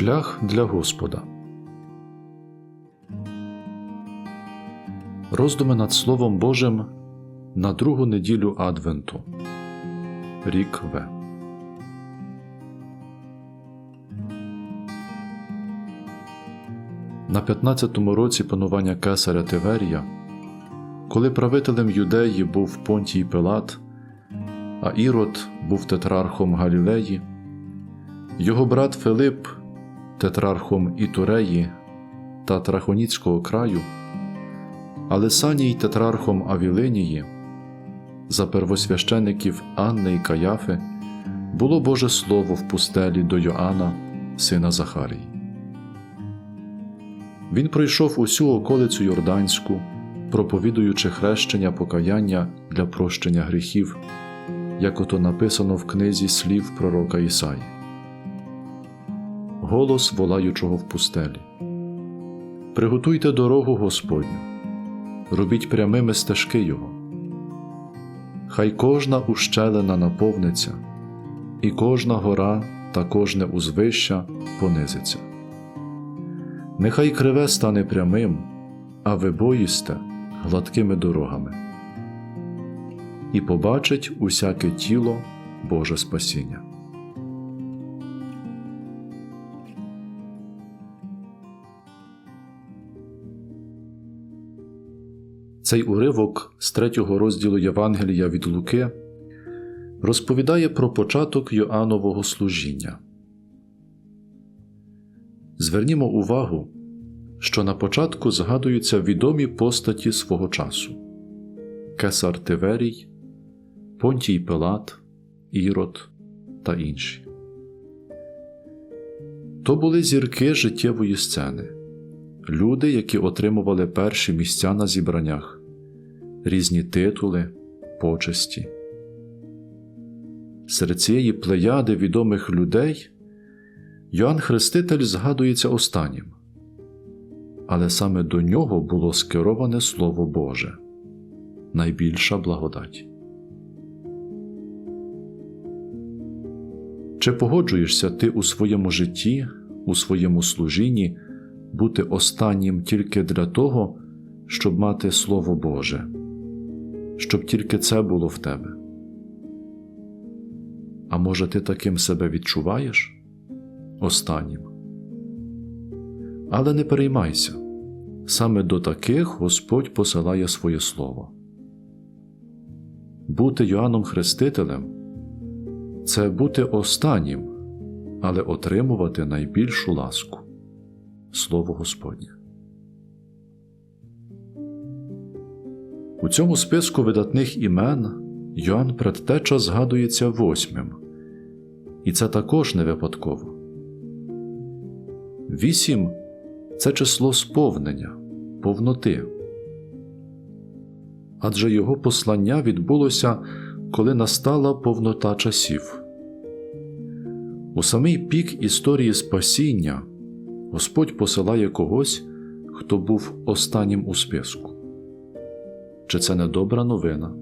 Шлях для Господа. Роздуми над Словом Божим на другу неділю Адвенту. Рік В. На 15-му році панування кесаря Тиверія, коли правителем юдеї був Понтій Пилат, а Ірод був тетрархом Галілеї, його брат Филип, тетрархом Ітуреї та Трахоніцького краю, а Лисаній тетрархом Авілинії, за первосвящеників Анни і Каяфи, було Боже Слово в пустелі до Йоанна, сина Захарії. Він пройшов усю околицю Йорданську, проповідуючи хрещення покаяння для прощення гріхів, як ото написано в книзі слів пророка Ісаї. Голос волаючого в пустелі. Приготуйте дорогу Господню, робіть прямими стежки Його. Хай кожна ущелина наповниться, і кожна гора та кожне узвища понизиться. Нехай криве стане прямим, а ви боїсте гладкими дорогами. І побачить усяке тіло Боже спасіння. Цей уривок з третього розділу Євангелія від Луки розповідає про початок Йоаннового служіння. Звернімо увагу, що на початку згадуються відомі постаті свого часу Кесар Тиверій, Понтій Пилат, Ірод та інші. То були зірки життєвої сцени, люди, які отримували перші місця на зібраннях, різні титули, почесті. Серед цієї плеяди відомих людей Йоанн Хреститель згадується останнім, але саме до нього було скероване Слово Боже, найбільша благодать. Чи погоджуєшся ти у своєму житті, у своєму служінні бути останнім тільки для того, щоб мати Слово Боже, щоб тільки це було в тебе? А може, ти таким себе відчуваєш? Останнім. Але не переймайся, саме до таких Господь посилає своє Слово. Бути Йоанном Хрестителем це бути останнім, але отримувати найбільшу ласку Слово Господнє. У цьому списку видатних імен Йоанн Предтеча згадується восьмим, і це також не випадково. Вісім це число сповнення, повноти. Адже його послання відбулося, коли настала повнота часів. У самий пік історії спасіння Господь посилає когось, хто був останнім у списку. Чи це не добра новина?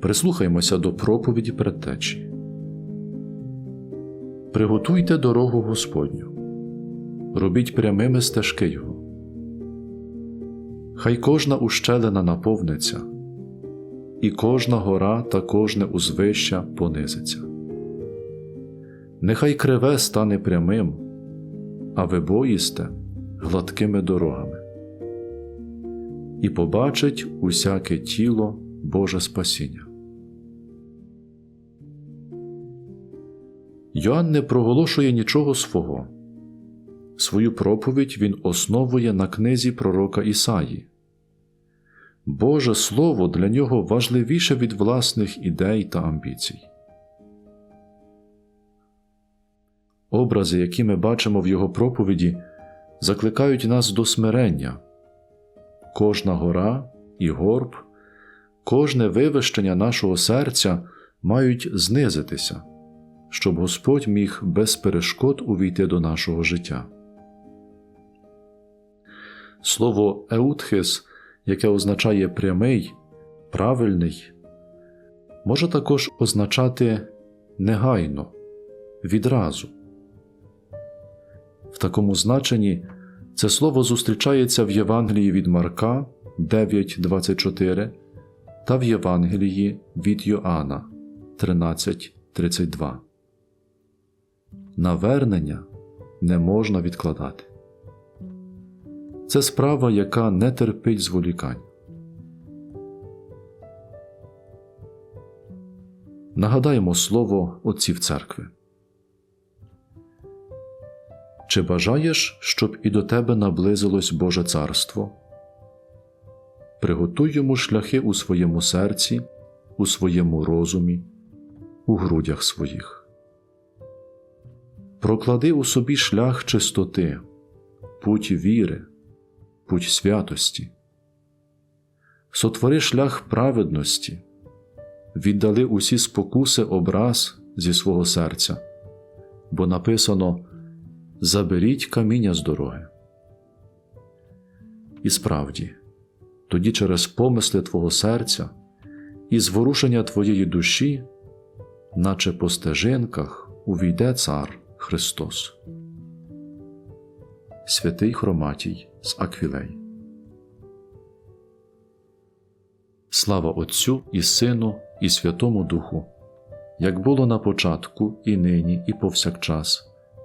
Прислухаймося до проповіді предтечі. Приготуйте дорогу Господню, робіть прямими стежки Його. Хай кожна ущелина наповниться, і кожна гора та кожне узвища понизиться. Нехай криве стане прямим, а ви боїсте гладкими дорогами. І побачить усяке тіло Боже спасіння. Йоанн не проголошує нічого свого. Свою проповідь він основує на книзі пророка Ісаї. Боже Слово для нього важливіше від власних ідей та амбіцій. Образи, які ми бачимо в його проповіді, закликають нас до смирення. Кожна гора і горб, кожне вивищення нашого серця мають знизитися щоб Господь міг без перешкод увійти до нашого життя. Слово еутхис, яке означає прямий, правильний, може також означати негайно, відразу. В такому значенні це слово зустрічається в Євангелії від Марка 9.24 та в Євангелії від Йоанна 13.32. Навернення не можна відкладати. Це справа, яка не терпить зволікань. Нагадаємо слово отців церкви. Чи бажаєш, щоб і до тебе наблизилось Боже царство? Приготуй йому шляхи у своєму серці, у своєму розумі, у грудях своїх. Проклади у собі шлях чистоти, путь віри, путь святості. Сотвори шлях праведності, віддали усі спокуси образ зі свого серця, бо написано Заберіть каміння з дороги. І справді, тоді через помисли Твого серця і зворушення Твоєї душі, наче по стежинках, увійде Цар Христос. Святий Хроматій з Аквілей. Слава Отцю і Сину, і Святому Духу, як було на початку, і нині, і повсякчас,